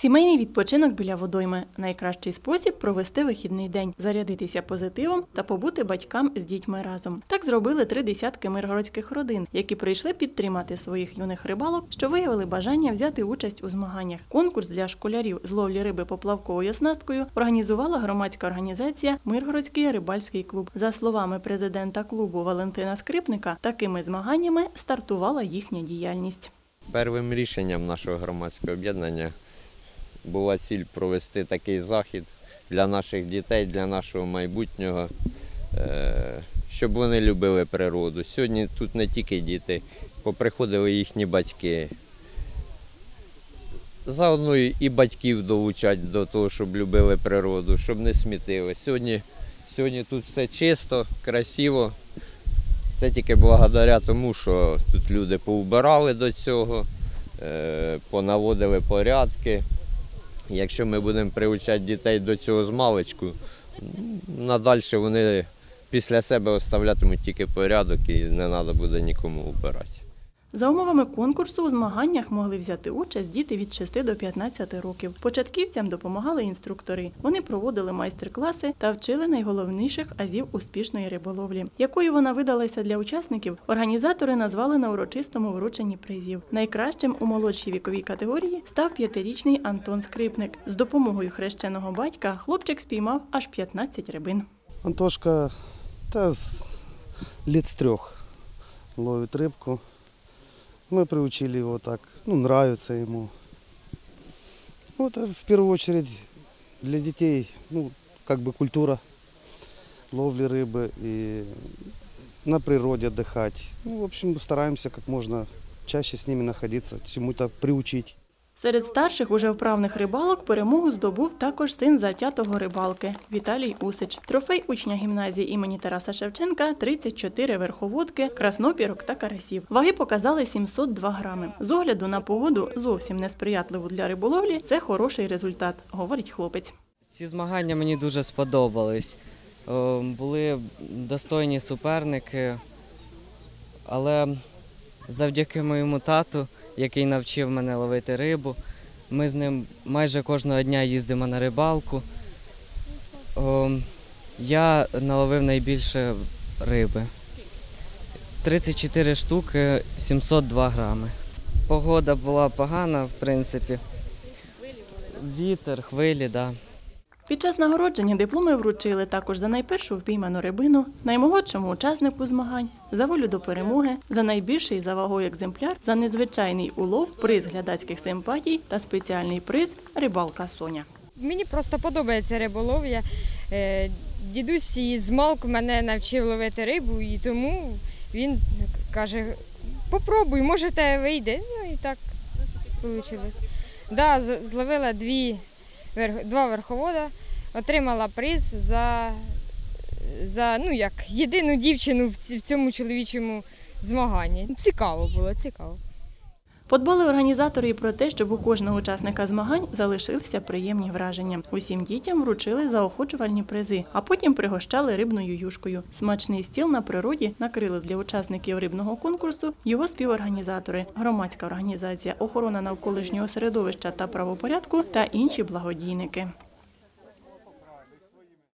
Сімейний відпочинок біля водойми найкращий спосіб провести вихідний день, зарядитися позитивом та побути батькам з дітьми разом. Так зробили три десятки миргородських родин, які прийшли підтримати своїх юних рибалок, що виявили бажання взяти участь у змаганнях. Конкурс для школярів з ловлі риби поплавковою оснасткою організувала громадська організація Миргородський рибальський клуб. За словами президента клубу Валентина Скрипника, такими змаганнями стартувала їхня діяльність. Первим рішенням нашого громадського об'єднання була ціль провести такий захід для наших дітей, для нашого майбутнього, е, щоб вони любили природу. Сьогодні тут не тільки діти, поприходили їхні батьки. Заодно і батьків долучать до того, щоб любили природу, щоб не смітили. Сьогодні, сьогодні тут все чисто, красиво. Це тільки благодаря тому, що тут люди поубирали до цього, е, понаводили порядки. Якщо ми будемо приучати дітей до цього з маличку, надальше вони після себе оставлятимуть тільки порядок і не треба буде нікому убирати. За умовами конкурсу у змаганнях могли взяти участь діти від 6 до 15 років. Початківцям допомагали інструктори. Вони проводили майстер-класи та вчили найголовніших азів успішної риболовлі. Якою вона видалася для учасників, організатори назвали на урочистому врученні призів. Найкращим у молодшій віковій категорії став п'ятирічний Антон Скрипник. З допомогою хрещеного батька хлопчик спіймав аж 15 рибин. Антошка та с лет с трех ловит рыбку. Мы приучили его так, ну, нравится ему. Вот а в первую очередь для детей, ну, как бы культура ловли рыбы и на природе отдыхать. Ну, в общем, стараемся как можно чаще с ними находиться, чему-то приучить. Серед старших уже вправних рибалок перемогу здобув також син затятого рибалки Віталій Усич. Трофей учня гімназії імені Тараса Шевченка 34 верховодки, краснопірок та карасів. Ваги показали 702 грами. З огляду на погоду зовсім несприятливу для риболовлі. Це хороший результат, говорить хлопець. Ці змагання мені дуже сподобались. Е, Були достойні суперники, але завдяки моєму тату, який навчив мене ловити рибу, ми з ним майже кожного дня їздимо на рибалку. Я наловив найбільше риби. 34 штуки, 702 грами. Погода була погана, в принципі. Вітер, хвилі, так. Да. Під час нагородження дипломи вручили також за найпершу впійману рибину, наймолодшому учаснику змагань, за волю до перемоги, за найбільший за вагою екземпляр, за незвичайний улов, приз глядацьких симпатій та спеціальний приз рибалка Соня. Мені просто подобається риболовля. Е, Дідусь із малку мене навчив ловити рибу, і тому він каже: попробуй, може тебе вийде. Ну і так вийшло. Да, зловила дві, два верховода, отримала приз за, за ну, як, єдину дівчину в цьому чоловічому змаганні. Цікаво було, цікаво. Подбали організатори і про те, щоб у кожного учасника змагань залишилися приємні враження. Усім дітям вручили заохочувальні призи, а потім пригощали рибною юшкою. Смачний стіл на природі накрили для учасників рибного конкурсу його співорганізатори, громадська організація охорона навколишнього середовища та правопорядку та інші благодійники.